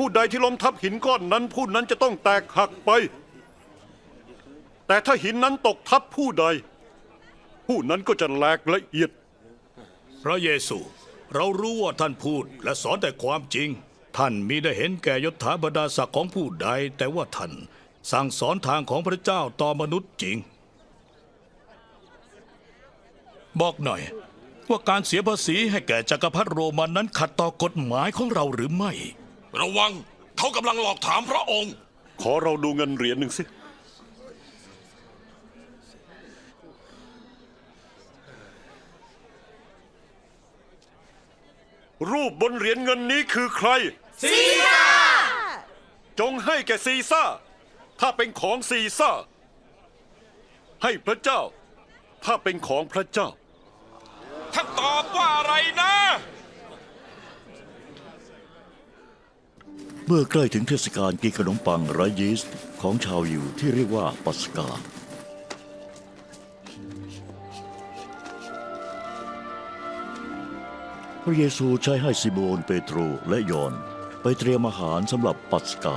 ผู้ใดที่ล้มทับหินก้อนนั้นผู้นั้นจะต้องแตกหักไป แต่ถ้าหินนั้นตกทับผู้ใด ผู้นั้นก็จะแหลกละเอียด พระเยซู เรารู้ว่าท่านพูดและสอนแต่ความจริง ท่านมีได้เห็นแก่ยศถาบรรดาศักดิ์ของผู้ใด แต่ว่าท่านสั่งสอนทางของพระเจ้าต่อมนุษย์จริง บอกหน่อย ว่าการเสียภาษีให้แก่จักรพรรดิโรมันนั้นขัดต่อกฎหมายของเราหรือไม่ ระวัง เขากำลังหลอกถามพระองค์ ขอเราดูเงินเหรียญหนึ่งสิ รูปบนเหรียญเงินนี้คือใคร ซีซ่า จงให้แก่ซีซ่า ถ้าเป็นของซีซ่า ให้พระเจ้า ถ้าเป็นของพระเจ้าท่านตอบว่าอะไรนะ เมื่อใกล้ถึงเทศกาลกินขนมปังไร้ยีสต์ของชาวยิวที่เรียกว่าปัสกา พระเยซูใช้ให้ซิโมนเปโตรและยอนไปเตรียมอาหารสำหรับปัสกา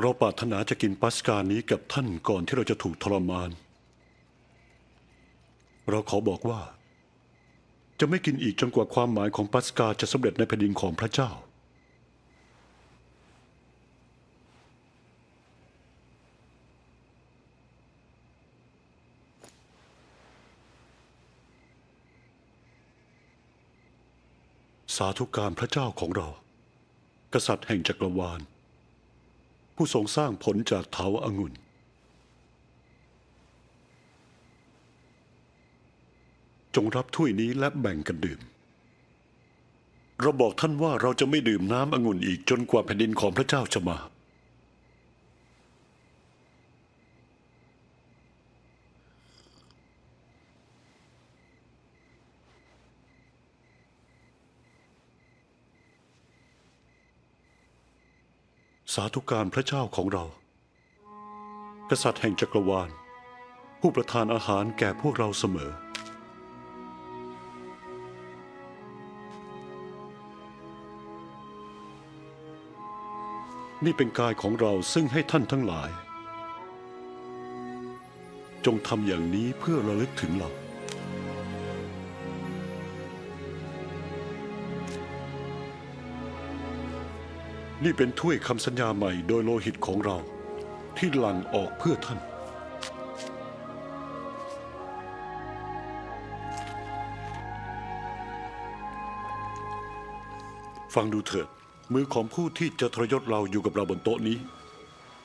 เราปรารถนาจะกินปัสกานี้กับท่านก่อนที่เราจะถูกทรมาน เราขอบอกว่า จะไม่กินอีกจนกว่าความหมายของปัสกาจะสำเร็จในแผ่นดินของพระเจ้า สาธุการพระเจ้าของเรา กษัตริย์แห่งจักรวาล ผู้ทรงสร้างผลจากเถาอางุ่น จงรับถ้วยนี้และแบ่งกันดื่ม เราบอกท่านว่าเราจะไม่ดื่มน้ำองุ่นอีกจนกว่าแผ่นดินของพระเจ้าจะมา สาธุการพระเจ้าของเรา กษัตริย์แห่งจักรวาล ผู้ประทานอาหารแก่พวกเราเสมอ นี่เป็นกายของเราซึ่งให้ท่านทั้งหลาย จงทำอย่างนี้เพื่อระลึกถึงเรา นี่เป็นถ้วยคำสัญญาใหม่โดยโลหิตของเราที่หลั่งออกเพื่อท่าน ฟังดูเถิด มือของผู้ที่จะทรยศเราอยู่กับเราบนโต๊ะนี้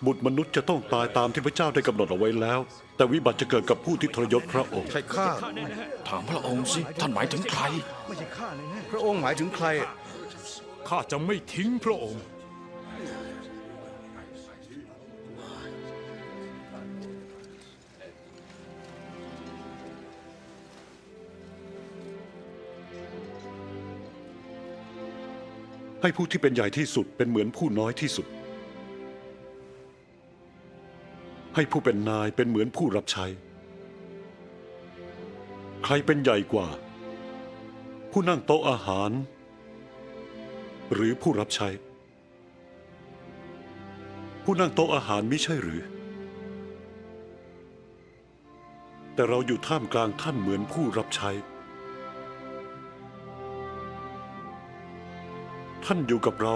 บุตรมนุษย์จะต้องตายตามที่พระเจ้าได้กำหนดเอาไว้แล้ว แต่วิบัติจะเกิดกับผู้ที่ทรยศพระองค์ ใช่ข้าถามพระองค์สิท่านหมายถึงใคร พระองค์หมายถึงใคร ข้าจะไม่ทิ้งพระองค์ ให้ผู้ที่เป็นใหญ่ที่สุดเป็นเหมือนผู้น้อยที่สุด ให้ผู้เป็นนายเป็นเหมือนผู้รับใช้ ใครเป็นใหญ่กว่า ผู้นั่งโต๊ะอาหาร หรือผู้รับใช้ ผู้นั่งโต๊ะอาหารไม่ใช่หรือ แต่เราอยู่ท่ามกลางท่านเหมือนผู้รับใช้ ท่านอยู่กับเรา